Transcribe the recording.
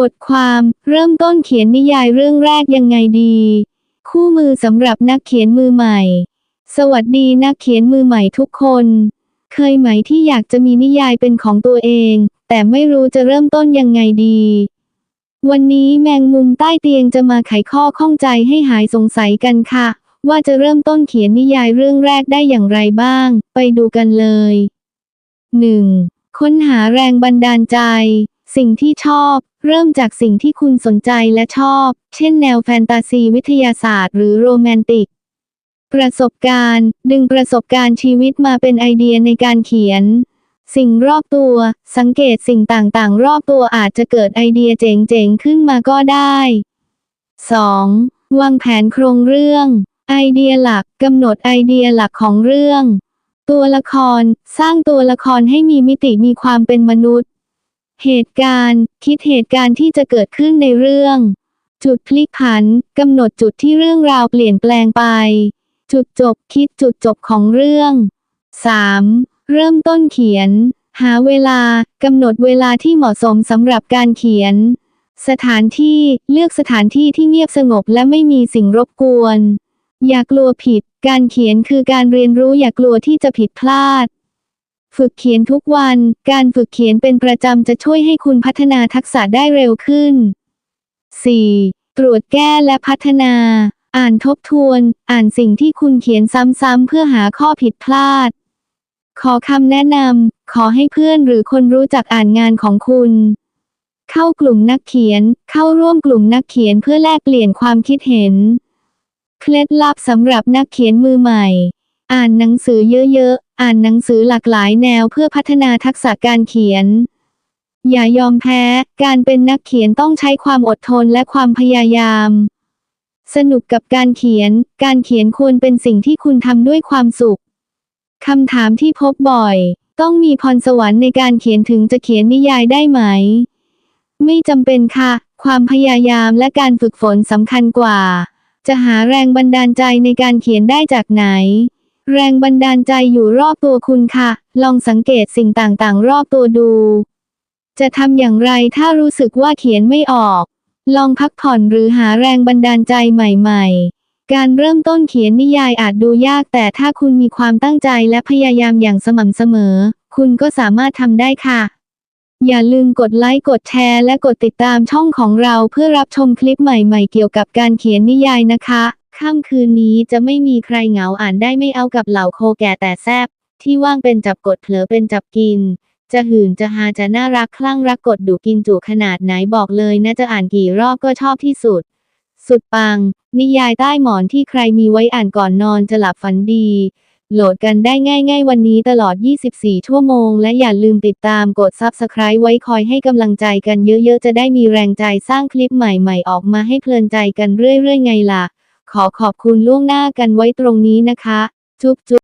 บทความเริ่มต้นเขียนนิยายเรื่องแรกยังไงดี คู่มือสำหรับนักเขียนมือใหม่ สวัสดีนักเขียนมือใหม่ทุกคน เคยไหมที่อยากจะมีนิยายเป็นของตัวเอง แต่ไม่รู้จะเริ่มต้นยังไงดี วันนี้แมงมุมใต้เตียงจะมาไขข้อข้องใจให้หายสงสัยกันค่ะ ว่าจะเริ่มต้นเขียนนิยายเรื่องแรกได้อย่างไรบ้าง ไปดูกันเลย 1. ค้นหาแรงบันดาลใจ สิ่งที่ชอบ เริ่มจากสิ่งที่คุณสนใจและชอบ เช่นแนวแฟนตาซีวิทยาศาสตร์หรือโรแมนติก ประสบการณ์ ดึงประสบการณ์ชีวิตมาเป็นไอเดียในการเขียน สิ่งรอบตัว สังเกตสิ่งต่างๆ รอบตัวอาจจะเกิดไอเดียเจ๋งๆ ขึ้นมาก็ได้ 2. วางแผนโครงเรื่อง ไอเดียหลักกำหนดไอเดียหลักของเรื่อง ตัวละคร สร้างตัวละครให้มีมิติมีความเป็นมนุษย์ เหตุการณ์ คิดเหตุการณ์ที่จะเกิดขึ้นในเรื่อง จุดพลิกผันกำหนดจุดที่เรื่องราวเปลี่ยนแปลงไป จุดจบคิดจุดจบของเรื่อง 3. เริ่มต้นเขียน หาเวลากำหนดเวลาที่เหมาะสมสำหรับการเขียน สถานที่เลือกสถานที่ที่เงียบสงบและไม่มีสิ่งรบกวน อย่ากลัวผิด การเขียนคือการเรียนรู้อย่ากลัวที่จะผิดพลาด ฝึกเขียนทุกวัน การฝึกเขียนเป็นประจำจะช่วยให้คุณพัฒนาทักษะได้เร็วขึ้น 4. ตรวจแก้และพัฒนา อ่านทบทวน อ่านสิ่งที่คุณเขียนซ้ำๆเพื่อหาข้อผิดพลาด ขอคำแนะนำ ขอให้เพื่อนหรือคนรู้จักอ่านงานของคุณ เข้ากลุ่มนักเขียน เข้าร่วมกลุ่มนักเขียนเพื่อแลกเปลี่ยนความคิดเห็น เคล็ดลับสำหรับนักเขียนมือใหม่ อ่านหนังสือเยอะๆ อ่านหนังสือหลากหลายแนวเพื่อพัฒนาทักษะการเขียน อย่ายอมแพ้ การเป็นนักเขียนต้องใช้ความอดทนและความพยายาม สนุกกับการเขียน การเขียนควรเป็นสิ่งที่คุณทำด้วยความสุขคำถามที่พบบ่อย ต้องมีพรสวรรค์ในการเขียนถึงจะเขียนนิยายได้ไหม ไม่จำเป็นค่ะ ความพยายามและการฝึกฝนสำคัญกว่า จะหาแรงบันดาลใจในการเขียนได้จากไหน แรงบันดาลใจอยู่รอบตัวคุณค่ะ ลองสังเกตสิ่งต่างๆ รอบตัวดู จะทำอย่างไรถ้ารู้สึกว่าเขียนไม่ออก ลองพักผ่อนหรือหาแรงบันดาลใจใหม่ ๆ การเริ่มต้นเขียนนิยายอาจดูยากแต่ถ้าคุณมีความตั้งใจและพยายามอย่างสม่ำเสมอ คุณก็สามารถทำได้ค่ะ อย่าลืมกดไลค์กดแชร์และกดติดตามช่องของเราเพื่อรับชมคลิปใหม่ ๆ เกี่ยวกับการเขียนนิยายนะคะ ค่ำคืนนี้จะไม่มีใครเหงาอ่านได้ไม่เอากับเหล่าโคแก่แต่แซบที่ว่างเป็นจับกดเผลอเป็นจับกิน จะหื่นจะฮาจะน่ารักคลั่งรักกดดุกินจุขนาดไหนบอกเลยนะจะอ่านกี่รอบก็ชอบที่สุด สุดปัง นิยายใต้หมอนที่ใครมีไว้อ่านก่อนนอนจะหลับฝันดี โหลดกันได้ง่ายๆวันนี้ตลอด 24 ชั่วโมง และอย่าลืมติดตามกด Subscribe ไว้คอยให้กำลังใจกันเยอะๆ จะได้มีแรงใจสร้างคลิปใหม่ๆ ออกมาให้เพลินใจกันเรื่อยๆไงล่ะ ขอขอบคุณล่วงหน้ากันไว้ตรงนี้นะคะ จุ๊บจุ๊บ